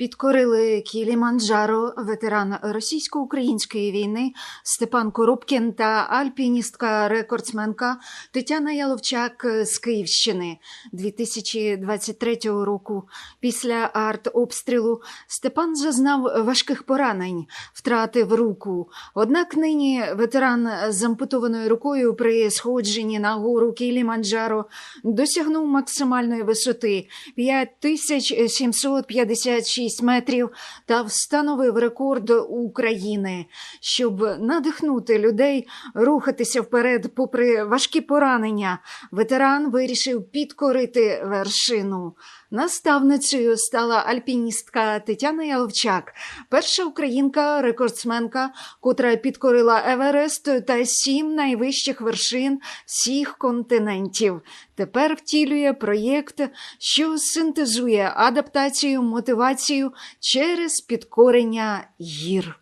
Підкорили Кіліманджаро ветеран російсько-української війни Степан Коробкін та альпіністка-рекордсменка Тетяна Яловчак з Київщини 2023 року. Після артобстрілу Степан зазнав важких поранень, втратив руку. Однак нині ветеран з ампутованою рукою при сходженні на гору Кіліманджаро досягнув максимальної висоти 5756 метрів та встановив рекорд України. Щоб надихнути людей рухатися вперед, попри важкі поранення, ветеран вирішив підкорити вершину. Наставницею стала альпіністка Тетяна Яловчак, перша українка-рекордсменка, котра підкорила Еверест та сім найвищих вершин всіх континентів. Тепер втілює проєкт, що синтезує адаптацію, мотивацію через підкорення гір.